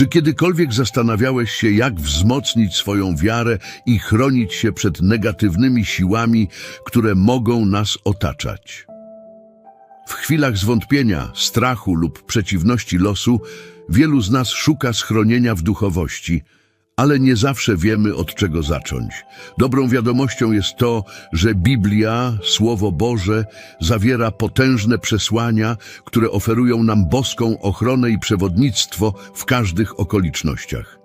Czy kiedykolwiek zastanawiałeś się, jak wzmocnić swoją wiarę i chronić się przed negatywnymi siłami, które mogą nas otaczać? W chwilach zwątpienia, strachu lub przeciwności losu, wielu z nas szuka schronienia w duchowości, ale nie zawsze wiemy, od czego zacząć. Dobrą wiadomością jest to, że Biblia, Słowo Boże, zawiera potężne przesłania, które oferują nam boską ochronę i przewodnictwo w każdych okolicznościach.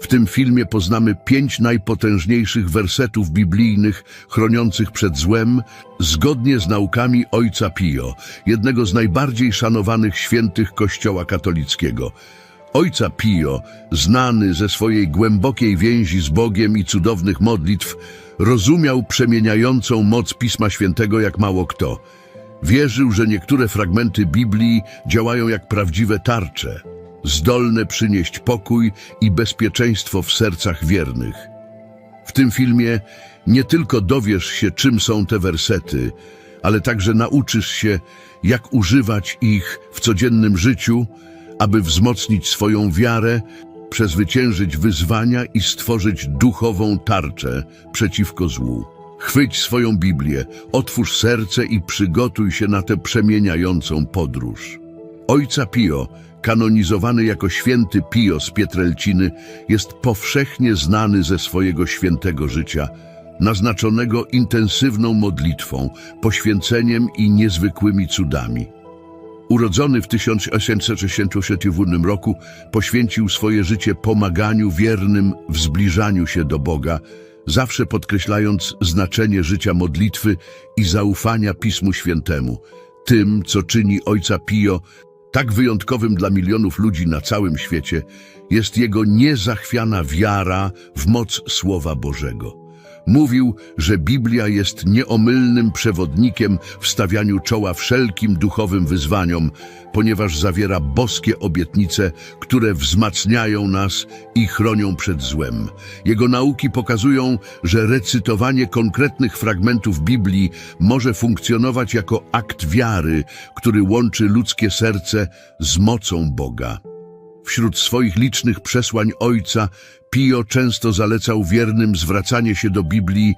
W tym filmie poznamy pięć najpotężniejszych wersetów biblijnych chroniących przed złem, zgodnie z naukami Ojca Pio, jednego z najbardziej szanowanych świętych Kościoła katolickiego. Ojca Pio, znany ze swojej głębokiej więzi z Bogiem i cudownych modlitw, rozumiał przemieniającą moc Pisma Świętego jak mało kto. Wierzył, że niektóre fragmenty Biblii działają jak prawdziwe tarcze, zdolne przynieść pokój i bezpieczeństwo w sercach wiernych. W tym filmie nie tylko dowiesz się, czym są te wersety, ale także nauczysz się, jak używać ich w codziennym życiu, aby wzmocnić swoją wiarę, przezwyciężyć wyzwania i stworzyć duchową tarczę przeciwko złu. Chwyć swoją Biblię, otwórz serce i przygotuj się na tę przemieniającą podróż. Ojca Pio, kanonizowany jako święty Pio z Pietrelciny, jest powszechnie znany ze swojego świętego życia, naznaczonego intensywną modlitwą, poświęceniem i niezwykłymi cudami. Urodzony w 1867 roku, poświęcił swoje życie pomaganiu wiernym w zbliżaniu się do Boga, zawsze podkreślając znaczenie życia modlitwy i zaufania Pismu Świętemu, tym, co czyni Ojca Pio tak wyjątkowym dla milionów ludzi na całym świecie, jest jego niezachwiana wiara w moc Słowa Bożego. Mówił, że Biblia jest nieomylnym przewodnikiem w stawianiu czoła wszelkim duchowym wyzwaniom, ponieważ zawiera boskie obietnice, które wzmacniają nas i chronią przed złem. Jego nauki pokazują, że recytowanie konkretnych fragmentów Biblii może funkcjonować jako akt wiary, który łączy ludzkie serce z mocą Boga. Wśród swoich licznych przesłań Ojca, Pio często zalecał wiernym zwracanie się do Biblii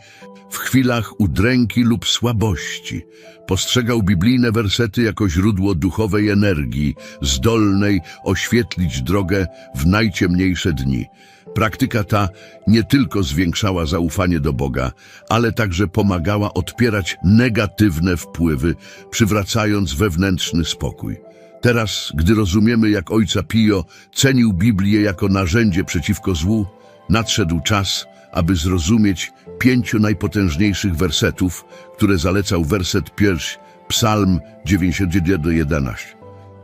w chwilach udręki lub słabości. Postrzegał biblijne wersety jako źródło duchowej energii, zdolnej oświetlić drogę w najciemniejsze dni. Praktyka ta nie tylko zwiększała zaufanie do Boga, ale także pomagała odpierać negatywne wpływy, przywracając wewnętrzny spokój. Teraz, gdy rozumiemy, jak ojca Pio cenił Biblię jako narzędzie przeciwko złu, nadszedł czas, aby zrozumieć pięciu najpotężniejszych wersetów, które zalecał werset pierwszy, Psalm 91-11.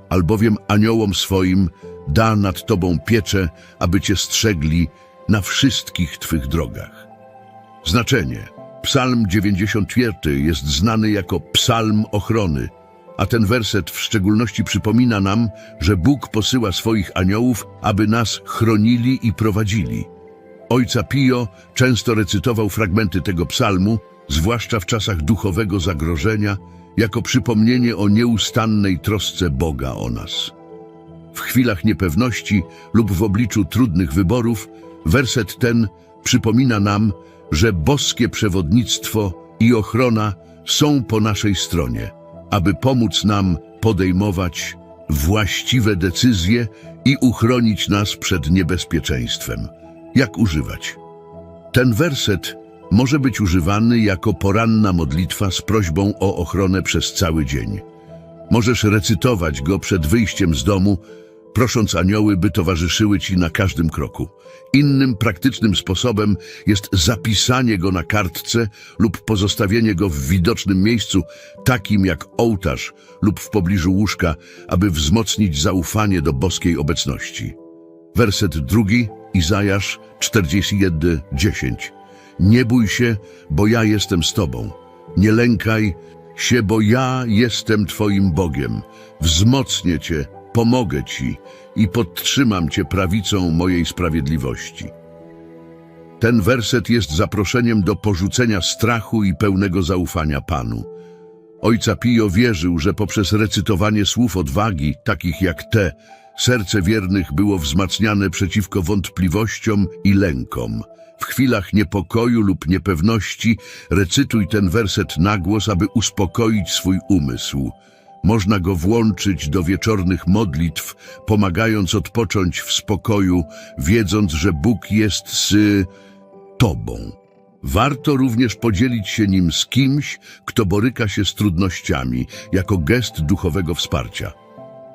Albowiem aniołom swoim da nad tobą pieczę, aby cię strzegli na wszystkich twych drogach. Znaczenie. Psalm 94 jest znany jako psalm ochrony, a ten werset w szczególności przypomina nam, że Bóg posyła swoich aniołów, aby nas chronili i prowadzili. Ojca Pio często recytował fragmenty tego psalmu, zwłaszcza w czasach duchowego zagrożenia, jako przypomnienie o nieustannej trosce Boga o nas. W chwilach niepewności lub w obliczu trudnych wyborów, werset ten przypomina nam, że boskie przewodnictwo i ochrona są po naszej stronie, aby pomóc nam podejmować właściwe decyzje i uchronić nas przed niebezpieczeństwem. Jak używać? Ten werset może być używany jako poranna modlitwa z prośbą o ochronę przez cały dzień. Możesz recytować go przed wyjściem z domu, prosząc anioły, by towarzyszyły ci na każdym kroku. Innym praktycznym sposobem jest zapisanie go na kartce lub pozostawienie go w widocznym miejscu, takim jak ołtarz lub w pobliżu łóżka, aby wzmocnić zaufanie do boskiej obecności. Werset drugi, Izajasz 41:10. Nie bój się, bo ja jestem z tobą. Nie lękaj się, bo ja jestem twoim Bogiem. Wzmocnię cię, pomogę ci i podtrzymam cię prawicą mojej sprawiedliwości. Ten werset jest zaproszeniem do porzucenia strachu i pełnego zaufania Panu. Ojca Pio wierzył, że poprzez recytowanie słów odwagi, takich jak te, Serce wiernych było wzmacniane przeciwko wątpliwościom i lękom. W chwilach niepokoju lub niepewności recytuj ten werset na głos, aby uspokoić swój umysł. Można go włączyć do wieczornych modlitw, pomagając odpocząć w spokoju, wiedząc, że Bóg jest z Tobą. Warto również podzielić się nim z kimś, kto boryka się z trudnościami, jako gest duchowego wsparcia.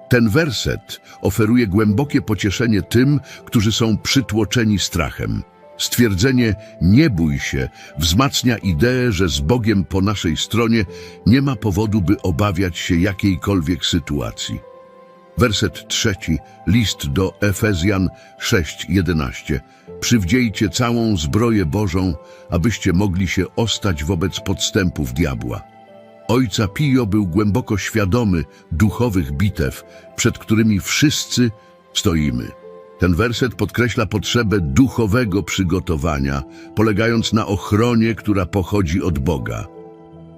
Ten werset oferuje głębokie pocieszenie tym, którzy są przytłoczeni strachem. Stwierdzenie nie bój się wzmacnia ideę, że z Bogiem po naszej stronie nie ma powodu, by obawiać się jakiejkolwiek sytuacji. Werset trzeci, list do Efezjan 6:11. Przywdziejcie całą zbroję Bożą, abyście mogli się ostać wobec podstępów diabła. Ojca Pio był głęboko świadomy duchowych bitew, przed którymi wszyscy stoimy. Ten werset podkreśla potrzebę duchowego przygotowania, polegając na ochronie, która pochodzi od Boga.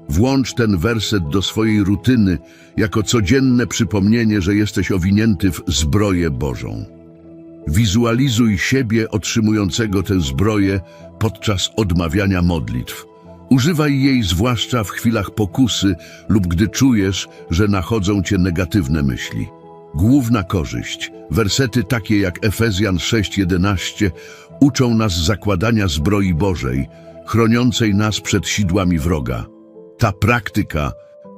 Włącz ten werset do swojej rutyny jako codzienne przypomnienie, że jesteś owinięty w zbroję Bożą. Wizualizuj siebie otrzymującego tę zbroję podczas odmawiania modlitw. Używaj jej zwłaszcza w chwilach pokusy lub gdy czujesz, że nachodzą cię negatywne myśli. Główna korzyść. Wersety takie jak Efezjan 6:11 uczą nas zakładania zbroi Bożej, chroniącej nas przed sidłami wroga. Ta praktyka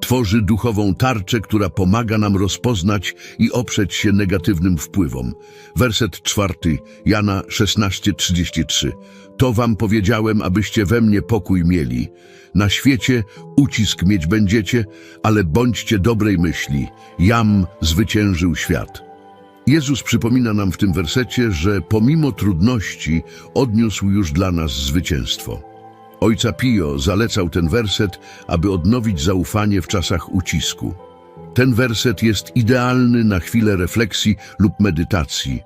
tworzy duchową tarczę, która pomaga nam rozpoznać i oprzeć się negatywnym wpływom. Werset czwarty, Jana 16:33. To wam powiedziałem, abyście we mnie pokój mieli. Na świecie ucisk mieć będziecie, ale bądźcie dobrej myśli. Jam zwyciężył świat. Jezus przypomina nam w tym wersecie, że pomimo trudności odniósł już dla nas zwycięstwo. Ojca Pio zalecał ten werset, aby odnowić zaufanie w czasach ucisku. Ten werset jest idealny na chwilę refleksji lub medytacji.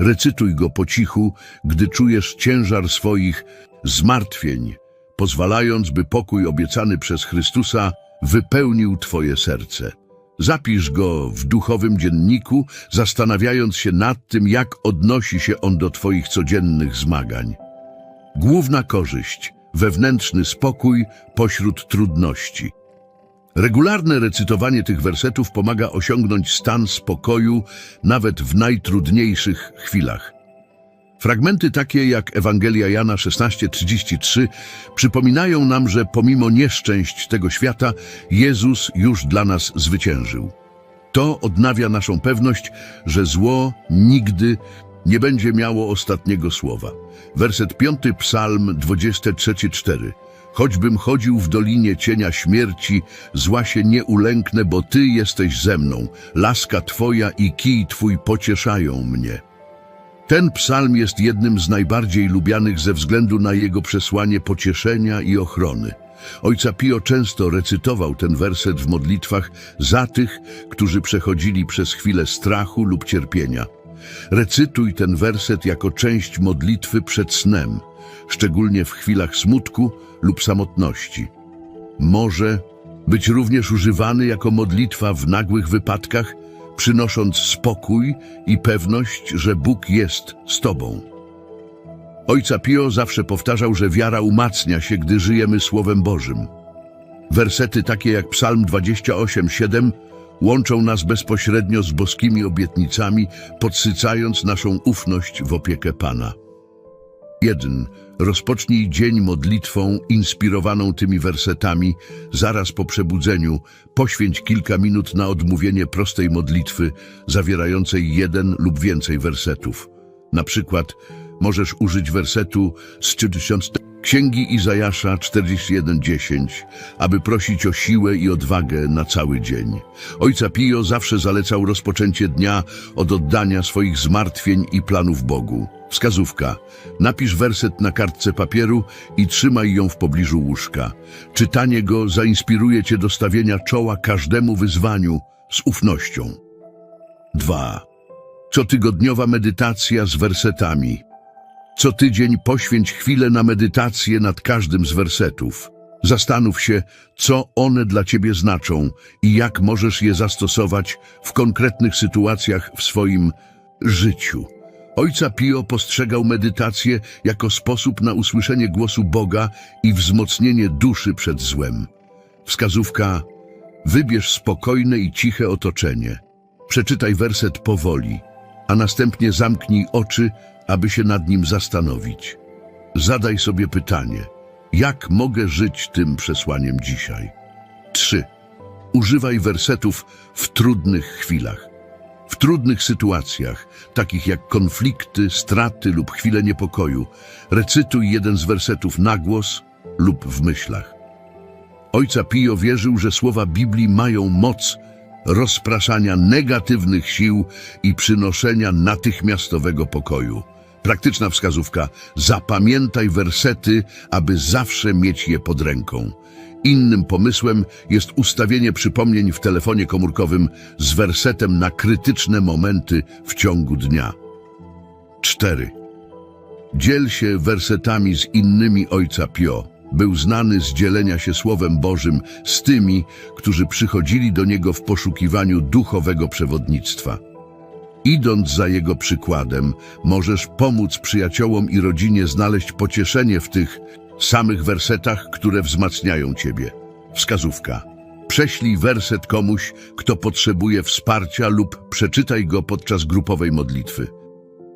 Recytuj go po cichu, gdy czujesz ciężar swoich zmartwień, pozwalając, by pokój obiecany przez Chrystusa wypełnił Twoje serce. Zapisz go w duchowym dzienniku, zastanawiając się nad tym, jak odnosi się on do Twoich codziennych zmagań. Główna korzyść wewnętrzny spokój pośród trudności. Regularne recytowanie tych wersetów pomaga osiągnąć stan spokoju nawet w najtrudniejszych chwilach. Fragmenty takie jak Ewangelia Jana 16:33 przypominają nam, że pomimo nieszczęść tego świata, Jezus już dla nas zwyciężył. To odnawia naszą pewność, że zło nigdy nie będzie miało ostatniego słowa. Werset 5, Psalm 23:4. Choćbym chodził w dolinie cienia śmierci, zła się nie ulęknę, bo Ty jesteś ze mną. Laska Twoja i kij Twój pocieszają mnie. Ten psalm jest jednym z najbardziej lubianych ze względu na jego przesłanie pocieszenia i ochrony. Ojca Pio często recytował ten werset w modlitwach za tych, którzy przechodzili przez chwilę strachu lub cierpienia. Recytuj ten werset jako część modlitwy przed snem, szczególnie w chwilach smutku lub samotności. Może być również używany jako modlitwa w nagłych wypadkach, przynosząc spokój i pewność, że Bóg jest z Tobą. Ojca Pio zawsze powtarzał, że wiara umacnia się, gdy żyjemy Słowem Bożym. Wersety takie jak Psalm 28:7 łączą nas bezpośrednio z boskimi obietnicami, podsycając naszą ufność w opiekę Pana. 1. Rozpocznij dzień modlitwą inspirowaną tymi wersetami. Zaraz po przebudzeniu poświęć kilka minut na odmówienie prostej modlitwy zawierającej jeden lub więcej wersetów. Na przykład możesz użyć wersetu z 30 Księgi Izajasza 41:10, aby prosić o siłę i odwagę na cały dzień. Ojca Pio zawsze zalecał rozpoczęcie dnia od oddania swoich zmartwień i planów Bogu. Wskazówka. Napisz werset na kartce papieru i trzymaj ją w pobliżu łóżka. Czytanie go zainspiruje cię do stawienia czoła każdemu wyzwaniu z ufnością. 2. Cotygodniowa medytacja z wersetami. Co tydzień poświęć chwilę na medytację nad każdym z wersetów. Zastanów się, co one dla ciebie znaczą i jak możesz je zastosować w konkretnych sytuacjach w swoim życiu. Ojca Pio postrzegał medytację jako sposób na usłyszenie głosu Boga i wzmocnienie duszy przed złem. Wskazówka: wybierz spokojne i ciche otoczenie. Przeczytaj werset powoli, a następnie zamknij oczy, aby się nad nim zastanowić. Zadaj sobie pytanie: jak mogę żyć tym przesłaniem dzisiaj? 3. Używaj wersetów w trudnych chwilach. W trudnych sytuacjach, takich jak konflikty, straty lub chwile niepokoju, recytuj jeden z wersetów na głos lub w myślach. Ojca Pio wierzył, że słowa Biblii mają moc rozpraszania negatywnych sił i przynoszenia natychmiastowego pokoju. Praktyczna wskazówka: zapamiętaj wersety, aby zawsze mieć je pod ręką. Innym pomysłem jest ustawienie przypomnień w telefonie komórkowym z wersetem na krytyczne momenty w ciągu dnia. 4. Dziel się wersetami z innymi Ojca Pio. Był znany z dzielenia się Słowem Bożym z tymi, którzy przychodzili do niego w poszukiwaniu duchowego przewodnictwa. Idąc za jego przykładem, możesz pomóc przyjaciołom i rodzinie znaleźć pocieszenie w tych samych wersetach, które wzmacniają ciebie. Wskazówka. Prześlij werset komuś, kto potrzebuje wsparcia lub przeczytaj go podczas grupowej modlitwy.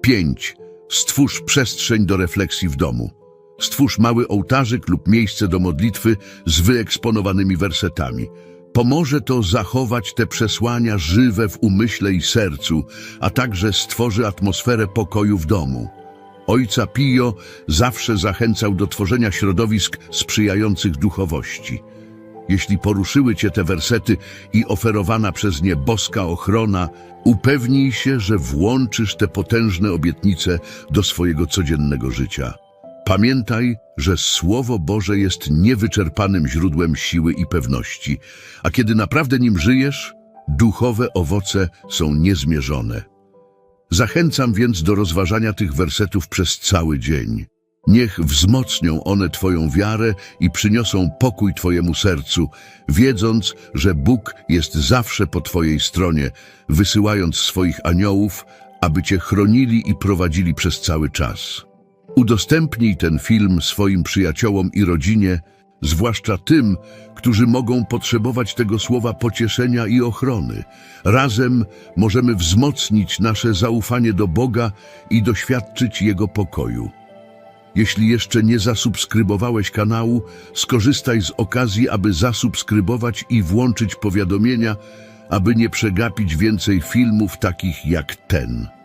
5. Stwórz przestrzeń do refleksji w domu. Stwórz mały ołtarzyk lub miejsce do modlitwy z wyeksponowanymi wersetami. Pomoże to zachować te przesłania żywe w umyśle i sercu, a także stworzy atmosferę pokoju w domu. Ojca Pio zawsze zachęcał do tworzenia środowisk sprzyjających duchowości. Jeśli poruszyły cię te wersety i oferowana przez nie boska ochrona, upewnij się, że włączysz te potężne obietnice do swojego codziennego życia. Pamiętaj, że Słowo Boże jest niewyczerpanym źródłem siły i pewności, a kiedy naprawdę nim żyjesz, duchowe owoce są niezmierzone. Zachęcam więc do rozważania tych wersetów przez cały dzień. Niech wzmocnią one Twoją wiarę i przyniosą pokój Twojemu sercu, wiedząc, że Bóg jest zawsze po Twojej stronie, wysyłając swoich aniołów, aby Cię chronili i prowadzili przez cały czas. Udostępnij ten film swoim przyjaciołom i rodzinie, zwłaszcza tym, którzy mogą potrzebować tego słowa pocieszenia i ochrony. Razem możemy wzmocnić nasze zaufanie do Boga i doświadczyć Jego pokoju. Jeśli jeszcze nie zasubskrybowałeś kanału, skorzystaj z okazji, aby zasubskrybować i włączyć powiadomienia, aby nie przegapić więcej filmów takich jak ten.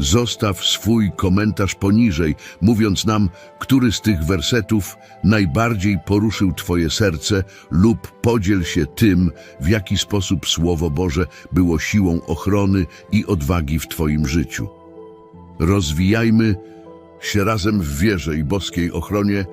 Zostaw swój komentarz poniżej, mówiąc nam, który z tych wersetów najbardziej poruszył Twoje serce lub podziel się tym, w jaki sposób Słowo Boże było siłą ochrony i odwagi w Twoim życiu. Rozwijajmy się razem w wierze i boskiej ochronie,